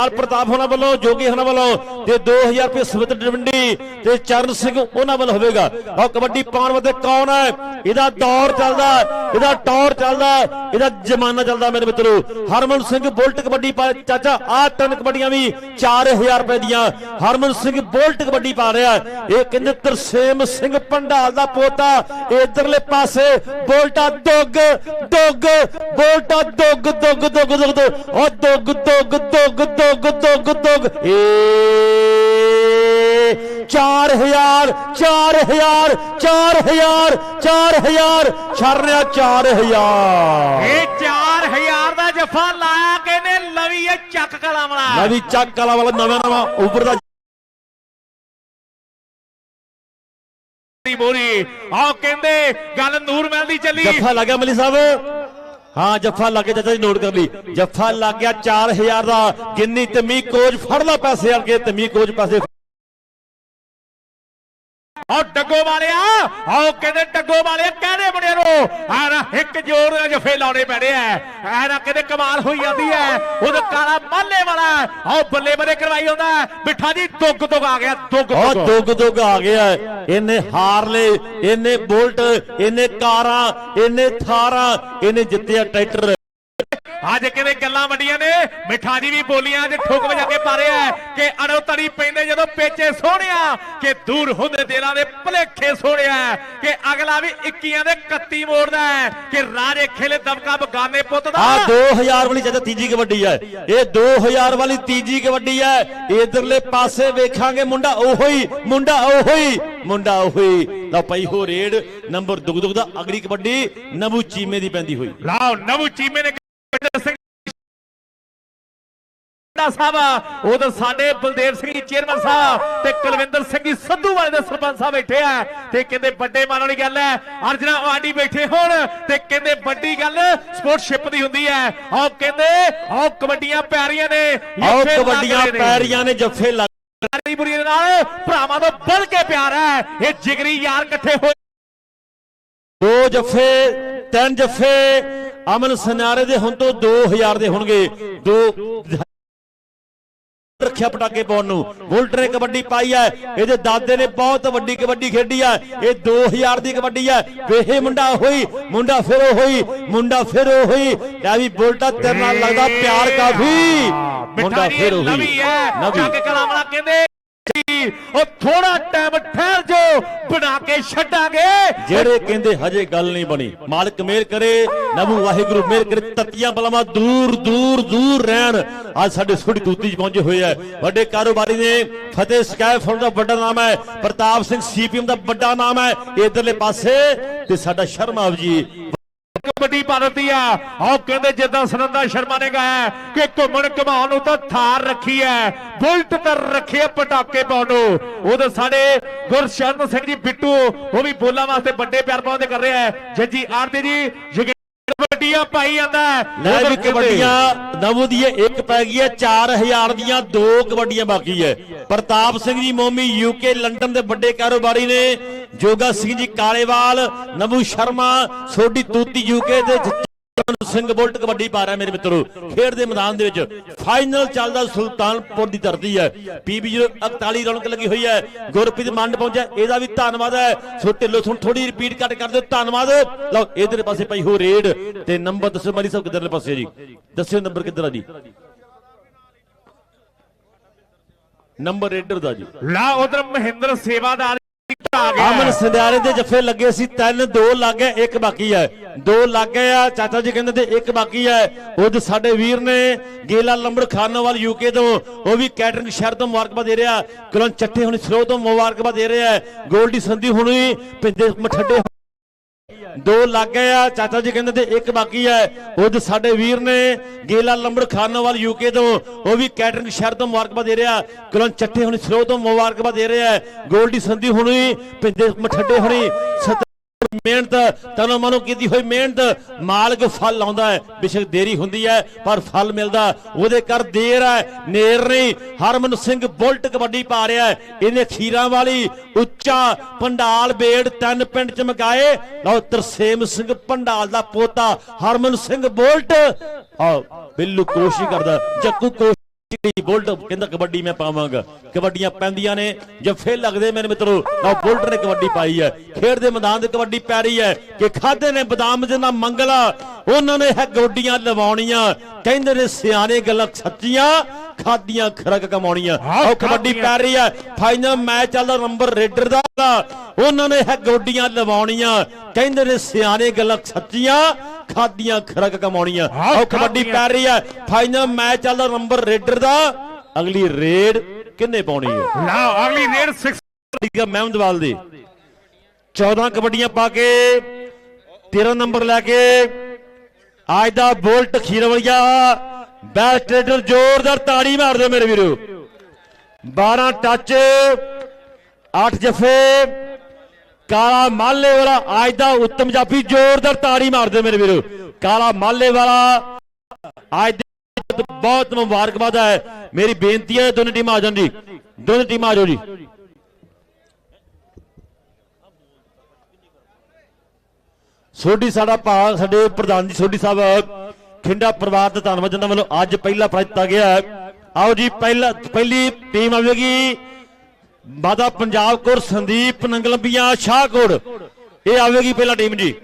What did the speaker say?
ਲਾਲ ਪ੍ਰਤਾਪ ਹੋਣਾ ਵੱਲੋਂ, ਜੋਗੀ ਹੋਣਾ ਵੱਲੋਂ, ਤੇ 2000 ਰੁਪਏ ਸੁਮਿਤ ਡਿਵੰਡੀ ਤੇ ਚਰਨ ਸਿੰਘ ਉਹਨਾਂ ਵੱਲ ਹੋਵੇਗਾ। ਉਹ ਕਬੱਡੀ ਪਾਉਣ ਵਾਸਤੇ ਕੌਣ ਹੈ? ਇਹਦਾ ਦੌਰ ਚੱਲਦਾ ਇਹਦਾ ਟੌਰ ਚੱਲਦਾ ਇਹਦਾ ਜ਼ਮਾਨਾ ਚੱਲਦਾ ਮੇਰੇ ਮਿੱਤਰੋ। ਹਰਮਨ ਸਿੰਘ ਬੁਲਟ ਕਬੱਡੀ ਪਾ ਚਾਚਾ, ਆਹ ਤਿੰਨ ਕਬੱਡੀਆਂ ਵੀ 4000 ਰੁਪਏ ਦੀਆਂ। ਹਰਮਨ ਸਿੰਘ ਬੁਲਟ ਕਬੱਡੀ ਪਾ ਰਿਹਾ ਇਹ ਕਹਿੰਦੇ ਤਰਸੇਮ ਸਿੰਘ ਪੰਡਾਲ ਦਾ ਪੋਤਾ ਇਧਰਲੇ ਪਾਸੇ, ਬੋਲਟਾ ਦੁੱਗ ਦੁੱਗ, ਬੋਲਟਾ ਦੁੱਗ ਦੁੱਗ ਦੁੱਗ ਦੁੱਗ ਦੁੱਗ ਉਹ ਦੁੱਗ ਦੁੱਗ ਦੁੱਗ ਦੁੱਗ ਦੁੱਗ ਦੁੱਗ ਏ। 4000 4000 4000 4000 ਛੜ ਰਿਹਾ 4000 ਇਹ 4000 ਦਾ ਜਫਾ ਲਾਇਆ ਕਿ ਨੇ ਲਵੀ ਇਹ ਚੱਕ ਕਲਾਮਣਾ ਮੈਂ ਵੀ ਚੱਕ ਵਾਲਾ ਵਾਲਾ ਨਵਾਂ ਨਵਾਂ ਉੱਪਰ ਦਾ ਦੀ ਮੋਰੀ ਆਹ ਕਹਿੰਦੇ ਗੱਲ ਨੂਰ ਮਹਿਲ ਦੀ ਚੱਲੀ। ਜੱਫਾ ਲੱਗ ਮਲੀ ਸਾਹਿਬ। ਹਾਂ, ਜੱਫਾ ਲੱਗ ਗਿਆ ਚਾਚਾ ਜੀ ਨੋਟ ਕਰ ਲਈ। ਜੱਫਾ ਲੱਗ ਗਿਆ 4000 ਦਾ। ਗਿੰਨੀ ਤਮੀ ਕੋਚ ਫੜ ਲਾ ਪੈਸੇ ਆਣ ਕੇ ਤਮੀ ਕੋਜ ਪੈਸੇ ਆਹ ਡੱਗੋ ਵਾਲਿਆ ਆਹ ਕਹਿੰਦੇ ਡੱਗੋ ਵਾਲਿਆ ਕਹਿੰਦੇ ਮੁੰਡਿਆਂ ਨੂੰ? ਆ ਨਾ ਇੱਕ ਜ਼ੋਰ ਨਾਲ ਜਫੇ ਲਾਉਣੇ ਪੈਣੇ ਐ। ਐ ਨਾ ਕਹਿੰਦੇ ਕਮਾਲ ਹੋਈ ਜਾਂਦੀ ਐ। ਉਹਦਾ ਕਾਲਾ ਮਾਲੇ ਵਾਲਾ ਆਹ ਬੱਲੇ ਬੱਲੇ ਕਰਵਾਈ ਹੁੰਦਾ ਮਿੱਠਾ ਜੀ ਦੁੱਗ ਦੁੱਗ ਆ ਗਿਆ ਦੁੱਗ ਦੁੱਗ। ਦੁੱਗ ਦੁੱਗ ਆ ਗਿਆ ਇਹਨੇ ਹਾਰਲੇ ਇਹਨੇ ਬੁਲਟ ਇਹਨੇ ਕਾਰਾਂ ਇਹਨੇ ਥਾਰਾਂ ਇਹਨੇ ਜਿੱਤਿਆ ਟਰੈਕਟਰ। ਅੱਜ ਕਿਵੇਂ ਗੱਲਾਂ ਵੱਡੀਆਂ ਨੇ? ਮਿੱਠਾ ਜੀ ਵੀ ਬੋਲੀਆਂ ਅੱਜ ਠੋਕ ਵਜਾ ਕੇ ਪਾ ਰਿਹਾ ਕਿ ਅੜੋ ਤੜੀ ਪੈਂਦੇ ਜਦੋਂ ਪੇਚੇ ਸੋਹਣਿਆ ਕਿ ਦੂਰ ਹੁੰਦੇ ਦਿਲਾਂ ਦੇ ਭਲੇਖੇ ਸੋਹਣਿਆ ਕਿ ਅਗਲਾ ਵੀ 21 ਦੇ 31 ਮੋੜਦਾ ਹੈ ਕਿ ਰਾਜੇ ਖੇਲੇ ਦਬਕਾ ਬਗਾਨੇ ਪੁੱਤ ਦਾ। ਆ 2000 ਵਾਲੀ ਚਾਚਾ ਤੀਜੀ ਕਬੱਡੀ ਹੈ ਇਹ 2000 ਵਾਲੀ ਤੀਜੀ ਕਬੱਡੀ ਹੈ ਇਧਰਲੇ ਪਾਸੇ ਵੇਖਾਂਗੇ ਮੁੰਡਾ ਉਹੋ ਹੀ ਮੁੰਡਾ ਉਹੋ ਹੀ ਮੁੰਡਾ ਉਹੋ। ਹੀ ਲਓ ਪਈ ਹੋ ਰੇਡ ਨੰਬਰ ਦੁਗ ਦੁਗ ਦਾ ਅਗਲੀ ਕਬੱਡੀ ਨਬੂ ਚੀਮੇ ਦੀ ਪੈਂਦੀ ਹੋਈ। ਲਾਓ ਨਵੂ ਚੀਮੇ ਨੇ ਸਿੰਘ? ਦਾ ਸਾਹਿਬ ਤਾਂ ਸਾਡੇ ਬਲਦੇਵ ਸਿੰਘ ਜੀ ਚੇਅਰਮੈਨ ਸਾਹਿਬ ਤੇ ਕੁਲਵਿੰਦਰ ਸਿੰਘ ਜੀ ਸੰਧੂ ਵਾਲੇ ਦੇ ਸਰਪੰਚ ਸਾਹਿਬ ਬੈਠੇ ਆ ਤੇ ਕਹਿੰਦੇ ਵੱਡੇ ਮਨ ਵਾਲੀ ਗੱਲ ਹੈ। ਅਰਜਨਾ ਆਡੀ ਬੈਠੇ ਹੋਣ ਤੇ ਕਹਿੰਦੇ ਵੱਡੀ ਗੱਲ ਸਪੋਰਟਸ਼ਿਪ ਦੀ ਹੁੰਦੀ ਹੈ। ਆਹ ਕਹਿੰਦੇ ਆਹ ਕਬੱਡੀਆਂ ਪਿਆਰੀਆਂ ਨੇ ਆਓ ਕਬੱਡੀਆਂ ਰਹੇ ਨੇ। ਪੈਰੀਆਂ ਨੇ ਜੱਫੇ ਲੱਗ ਪਿਆਰੀ ਬੁਰੀ ਦੇ ਨਾਲ ਭਰਾਵਾਂ ਤੋਂ ਵੱਧ ਕੇ ਪਿਆਰ ਹੈ। ਇਹ ਜਿਗਰੀ ਯਾਰ ਇਕੱਠੇ ਹੋਏ ਦੋ ਜੱਫੇ ਤਿੰਨ ਜੱਫੇ ਅਮਨ ਸਨਾਰੇ ਦੇ ਹੁਣ ਤੋਂ 2000 ਦੇ ਹੋਣਗੇ। ਦੋ ਰੱਖਿਆ ਪਟਾਕੇ ਪਾਉਣ ਨੂੰ। ਬੁਲਟ ਨੇ ਕਬੱਡੀ ਪਾਈ ਹੈ। ਇਹਦੇ ਦਾਦੇ ਨੇ ਬਹੁਤ ਵੱਡੀ ਕਬੱਡੀ ਖੇਡੀ ਹੈ। ਇਹ 2000 ਦੀ ਕਬੱਡੀ ਹੈ। ਵੇਹੇ ਮੁੰਡਾ ਹੋਈ ਮੁੰਡਾ ਫਿਰ ਉਹ ਹੋਈ ਮੁੰਡਾ ਫਿਰ ਉਹ। ਹੋਈ ਕਹ ਵੀ ਬੁਲਟਾ ਤੇਰੇ ਨਾਲ ਲੱਗਦਾ ਪਿਆਰ ਕਾਫੀ। ਮੁੰਡਾ ਫਿਰ ਉਹ। ਨਵੀ ਹੋਈ ਹੈ। ਨਵੀ। ਜੱਗ ਕਲਾਮਣਾ ਕਹਿੰਦੇ ਉਹ ਥੋੜਾ ਟਾਈਮ ਠਹਿਰ ਜੋ ਬਣਾ ਕੇ ਛੱਡਾਂਗੇ। ਜਿਹੜੇ ਕਹਿੰਦੇ ਹਜੇ ਗੱਲ ਨਹੀਂ ਬਣੀ, ਮਾਲਕ ਮਿਹਰ ਕਰੇ ਨਬੂ ਵਾਹਿਗੁਰੂ ਮਿਹਰ ਕਰੇ, ਤਤੀਆਂ ਬਲਮਾ ਦੂਰ ਦੂਰ ਦੂਰ ਰਹਿਣ। ਅੱਜ ਸਾਡੇ ਸੁੜੀ ਦੂਤੀ ਚ ਪਹੁੰਚੇ ਹੋਏ ਆ। ਵੱਡੇ ਕਾਰੋਬਾਰੀ ਨੇ ਫਤਿਹ ਸਕਾਈ ਫੋਨ ਦਾ ਵੱਡਾ ਨਾਮ ਹੈ, ਪ੍ਰਤਾਪ ਸਿੰਘ ਸੀਪੀਐਮ ਦਾ ਵੱਡਾ ਨਾਮ ਹੈ। ਇਧਰਲੇ ਪਾਸੇ ਤੇ ਸਾਡਾ ਸ਼ਰਮਾ ਜੀ ਕਬੱਡੀ ਭਾਰਤੀ ਆ। ਆਹ ਕਹਿੰਦੇ ਜਿੱਦਾਂ ਸੁਨੰਦਾ ਸ਼ਰਮਾ ਨੇ ਕਹਾ ਕਿ ਘੁੰਮਣ ਘਮਾਉਣ ਨੂੰ ਤਾਂ ਥਾਰ ਰੱਖੀ ਹੈ। ਬੁਲਟ ਤਾਂ ਰੱਖਿਆ ਪਟਾਕੇ ਪਾਉਣ ਨੂੰ। ਉਹ ਸਾਡੇ ਗੁਰਸ਼ਰਨ ਸਿੰਘ ਜੀ ਬਿੱਟੂ, ਉਹ ਵੀ ਬੋਲਾਂ ਵਾਸਤੇ ਵੱਡੇ ਪਿਆਰ ਪਾਉਂਦੇ ਕਰ ਰਿਹਾ ਹੈ। ਜੱਜੀ ਆਰਤੀ ਜੀ ਕਬੱਡੀਆਂ ਪਾਈ ਜਾਂਦਾ। ਲੈ ਵੀ ਕਬੱਡੀਆਂ ਨਵੂ ਦੀ ਇੱਕ ਪੈ ਗਈ ਹੈ 4000 ਦੀਆਂ ਦੋ ਕਬੱਡੀਆਂ ਬਾਕੀ ਹੈ। ਪ੍ਰਤਾਪ ਸਿੰਘ ਜੀ ਮੋਮੀ ਯੂਕੇ ਲੰਡਨ ਦੇ ਵੱਡੇ ਕਾਰੋਬਾਰੀ ਨੇ। ਜੋਗਾ ਸਿੰਘ ਜੀ ਕਾਲੇਵਾਲ ਨਵੂ ਸ਼ਰਮਾ ਸੋਢੀ ਤੂਤੀ ਯੂਕੇ ਦੇ ਜਗਨ ਸਿੰਘ ਬੁਲਟ ਕਬੱਡੀ ਪਾ ਰਿਹਾ ਮੇਰੇ ਮਿੱਤਰੋ। ਖੇਡ ਦੇ ਮੈਦਾਨ ਦੇ ਵਿੱਚ ਫਾਈਨਲ ਚੱਲਦਾ ਸੁਲਤਾਨਪੁਰ ਦੀ ਧਰਤੀ ਹੈ। ਪੀਬੀ 41 ਰੌਣਕ ਲੱਗੀ ਹੋਈ ਹੈ। ਗੁਰਪ੍ਰੀਤ ਮੰਡ ਪਹੁੰਚਿਆ। ਇਹਦਾ ਵੀ ਧੰਨਵਾਦ ਹੈ। ਸੋ ਢਿੱਲੋਂ ਤੁਹਾਨੂੰ ਥੋੜੀ ਰਿਪੀਟ ਕੱਟ ਕਰ ਦਿਓ। ਧੰਨਵਾਦ। ਲਓ ਇਧਰ ਪਾਸੇ ਪਈ ਹੋ ਰੇਡ ਤੇ ਨੰਬਰ ਦੱਸੋ ਮਰੀ ਸਾਹਿਬ ਕਿੱਧਰਲੇ ਪਾਸੇ ਜੀ। ਦੱਸਿਓ ਨੰਬਰ ਕਿੱਧਰ ਆ ਜੀ। ਨੰਬਰ ਰੇਡਰ ਦਾ ਜੀ। ਲਾ ਉਧਰ ਮਹਿੰਦਰ ਸੇਵਾਦਾਰ ਆ ਗਿਆ। ਅਮਨ ਸੰਧਿਆਰੇ ਦੇ ਜੱਫੇ ਲੱਗੇ ਸੀ। ਤਿੰਨ ਦੋ ਲੱਗ ਗਏ ਇੱਕ ਬਾਕੀ ਹੈ। ਦੋ ਲੱਗ ਗਏ ਆ, ਚਾਚਾ ਜੀ ਕਹਿੰਦੇ ਤੇ ਇੱਕ ਬਾਕੀ ਹੈ ਉਹ ਸਾਡੇ ਵੀਰ ਨੇ, ਗੇਲਾ ਲੰਬੜ ਖਾਨੋਵਾਲ ਯੂਕੇ ਤੋਂ, ਉਹ ਵੀ ਕੈਟਰਿੰਗ ਸ਼ਹਿਰ ਤੋਂ ਮੁਬਾਰਕਬਾਦ ਦੇ ਰਿਹਾ। ਕਲਨ ਚੱਠੇ ਹੁਣ ਸਰੋ ਤੋਂ ਮੁਬਾਰਕਬਾਦ ਦੇ ਰਿਹਾ। ਗੋਲਡੀ ਸੰਧੀ ਹੁਣ ਵੀ ਪਿੰਦੇ ਮਠੱਡੇ ਦੋ ਲੱਗ ਗਏ ਆ, ਚਾਚਾ ਜੀ ਕਹਿੰਦੇ ਤੇ ਇੱਕ ਬਾਕੀ ਹੈ ਉਹ ਸਾਡੇ ਵੀਰ ਨੇ, ਗੇਲਾ ਲੰਬੜ ਖਾਨੋਵਾਲ ਯੂਕੇ ਤੋਂ, ਉਹ ਵੀ ਕੈਟਰਿੰਗ ਸ਼ਹਿਰ ਤੋਂ ਮੁਬਾਰਕਬਾਦ ਦੇ ਰਿਹਾ। ਕਲਨ ਚੱਠੇ ਹੁਣ ਸਰੋ ਤੋਂ ਮੁਬਾਰਕਬਾਦ ਦੇ ਰਿਹਾ। ਗੋਲਡੀ ਸੰਧੀ ਹੁਣ ਵੀ ਪਿੰਦੇ ਮਠੱਡੇ ਹੁਣੀ ਸਤ ਮਿਹਨਤ, ਤਨੋ ਮਨੋ ਕੀਤੀ ਹੋਈ ਮਿਹਨਤ, ਮਾਲਕ ਫਲ ਆਉਂਦਾ ਹੈ। ਬਿਸ਼ਕ ਦੇਰੀ ਹੁੰਦੀ ਹੈ, ਪਰ ਫਲ ਮਿਲਦਾ। ਉਹਦੇ ਕਰ ਦੇਰ ਹੈ, ਨੇਰ ਨਹੀਂ। ਹਰਮਨ ਸਿੰਘ ਬੁਲਟ ਕਬੱਡੀ ਪਾ ਰਿਹਾ ਇਹਨੇ ਖੀਰਾਂ ਵਾਲੀ, ਉੱਚਾ ਪੰਡਾਲ ਬੇੜ ਤਿੰਨ ਪਿੰਡ ਚ ਮਕਾਏ ਲਓ, ਤਰਸੇਮ ਸਿੰਘ ਪੰਡਾਲ ਦਾ ਪੋਤਾ ਹਰਮਨ ਸਿੰਘ ਬੁਲਟ। ਆ ਬਿੱਲੂ ਕੋਸ਼ਿਸ਼ ਕਰਦਾ। ਜੱਕੂ ਕੋਸ਼ਿਸ਼ ਚਿੜੀ ਬੁਲਟ ਕਹਿੰਦਾ ਕਬੱਡੀ ਮੈਂ ਪਾਵਾਂਗਾ। ਕਬੱਡੀਆਂ ਪੈਂਦੀਆਂ ਨੇ ਜੱਫੇ ਲੱਗਦੇ ਮੇਰੇ ਮਿੱਤਰੋ ਨਾ ਬੁਲਟ ਨੇ ਕਬੱਡੀ ਪਾਈ ਹੈ। ਖੇਡ ਦੇ ਮੈਦਾਨ ਤੇ ਕਬੱਡੀ ਪੈ ਰਹੀ ਹੈ ਕਿ ਖਾਦੇ ਨੇ ਬਦਾਮ ਦੇ ਨਾਲ ਮੰਗਲਾ। ਉਹਨਾਂ ਨੇ ਹੈ ਗੋਡੀਆਂ ਲਵਾਉਣੀਆਂ। ਕਹਿੰਦੇ ਨੇ ਸਿਆਣੇ ਗੱਲਾਂ ਸੱਚੀਆਂ ਖਾਦੀਆਂ ਖਰਕ ਕਮਾਉਣੀਆਂ। ਉਹ ਕਬੱਡੀ ਪੈ ਰਹੀ ਹੈ। ਫਾਈਨਲ ਮੈਚ ਚੱਲਦਾ ਨੰਬਰ ਰੇਡਰ ਦਾ। ਉਹਨਾਂ ਨੇ ਹੈ ਗੋਡੀਆਂ ਲਵਾਉਣੀਆਂ। ਕਹਿੰਦੇ ਨੇ ਸਿਆਣੇ ਗੱਲਾਂ ਸੱਚੀਆਂ ਖਾਦੀਆਂ ਖਰਕ ਕਮਾਉਣੀਆਂ। ਉਹ ਕਬੱਡੀ ਪੈ ਰਹੀ ਹੈ। ਫਾਈਨਲ ਮੈਚ ਚੱਲਦਾ ਨੰਬਰ ਰੇਡਰ ਦਾ। ਅਗਲੀ ਰੇਡ ਕਿੰਨੇ ਪਾਉਣੀ ਹੈ? ਲਓ ਅਗਲੀ ਰੇਡ 6 ਠੀਕ ਹੈ ਮਹਿਮਦਵਾਲ ਦੀ। 14 ਕਬੱਡੀਆਂ ਪਾ ਕੇ 13 ਨੰਬਰ ਲੈ ਕੇ ਅੱਜ ਦਾ ਬੋਲਟ ਖੀਰਵਲੀਆ ਬੈਸਟ ਰੇਡਰ ਜ਼ੋਰਦਾਰ ਤਾੜੀ ਮਾਰ ਦਿਓ ਮੇਰੇ ਵੀਰੋ। 12 ਟੱਚ 8 ਜਫੇ ਕਾਲਾ ਮਾਲੇ ਵਾਲਾ, ਅੱਜ ਦਾ ਉੱਤਮ ਜਾਫੀ ਜ਼ੋਰਦਾਰ ਤਾੜੀ ਮਾਰ ਮੇਰੇ ਵੀਰੋ। ਕਾਲਾ ਮਾਲੇ ਵਾਲਾ, ਅੱਜ ਦੇ ਬਹੁਤ ਮੁਬਾਰਕਬਾਦ ਹੈ। ਮੇਰੀ ਬੇਨਤੀ ਹੈ ਦੋਨੇ ਟੀਮਾਂ ਆ ਜਾਣ ਜੀ ਦੋਨੇ ਟੀਮਾਂ ਆ ਜਾਓ ਜੀ। ਸੋਢੀ ਸਾਡਾ ਭਾਗ, ਸਾਡੇ ਪ੍ਰਧਾਨ ਜੀ ਸੋਢੀ ਸਾਹਿਬ, ਖਿੰਡਾ ਪਰਿਵਾਰ ਦਾ ਧੰਨਵਾਦ ਜਿਨ੍ਹਾਂ ਵੱਲੋਂ ਅੱਜ ਪਹਿਲਾ ਪ੍ਰਾਈਜ਼ ਦਿੱਤਾ ਗਿਆ ਆਓ ਜੀ, ਪਹਿਲਾ ਪਹਿਲੀ ਟੀਮ ਆਵੇਗੀ। ਬਾਦਾ ਪੰਜਾਬ ਕੋਰ ਸੰਦੀਪ ਨੰਗਲੰਬੀਆਂ ਸ਼ਾਹਕੋਟ। ਇਹ ਆਵੇਗੀ ਪਹਿਲਾਂ ਟੀਮ ਜੀ।